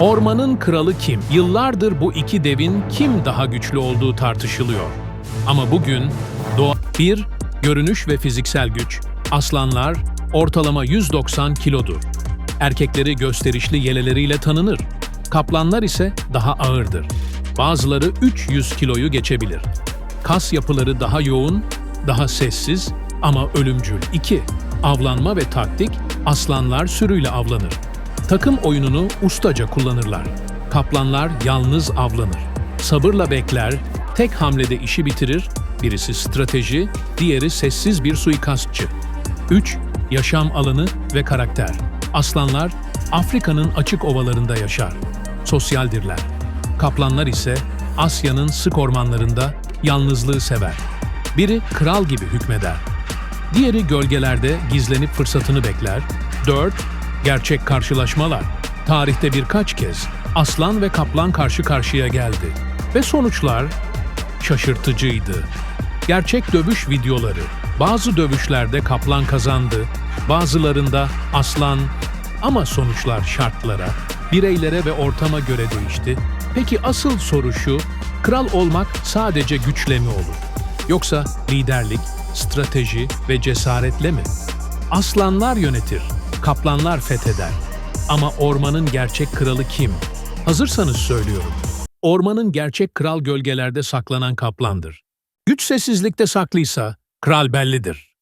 Ormanın kralı kim? Yıllardır bu iki devin kim daha güçlü olduğu tartışılıyor. Ama bugün doğa 1. Görünüş ve fiziksel güç. Aslanlar ortalama 190 kilodur. Erkekleri gösterişli yeleleriyle tanınır. Kaplanlar ise daha ağırdır. Bazıları 300 kiloyu geçebilir. Kas yapıları daha yoğun, daha sessiz ama ölümcül. 2. Avlanma ve taktik, aslanlar sürüyle avlanır. Takım oyununu ustaca kullanırlar. Kaplanlar yalnız avlanır. Sabırla bekler, tek hamlede işi bitirir, birisi strateji, diğeri sessiz bir suikastçı. 3. Yaşam alanı ve karakter. Aslanlar Afrika'nın açık ovalarında yaşar. Sosyaldirler. Kaplanlar ise Asya'nın sık ormanlarında yalnızlığı sever. Biri kral gibi hükmeder. Diğeri gölgelerde gizlenip fırsatını bekler. 4. Gerçek karşılaşmalar. Tarihte birkaç kez aslan ve kaplan karşı karşıya geldi. Ve sonuçlar şaşırtıcıydı. Gerçek dövüş videoları. Bazı dövüşlerde kaplan kazandı, bazılarında aslan ama sonuçlar şartlara, bireylere ve ortama göre değişti. Peki asıl soru şu, kral olmak sadece güçle mi olur? Yoksa liderlik, strateji ve cesaretle mi? Aslanlar yönetir, kaplanlar fetheder. Ama ormanın gerçek kralı kim? Hazırsanız söylüyorum. Ormanın gerçek kral gölgelerde saklanan kaplandır. Güç sessizlikte saklıysa kral bellidir.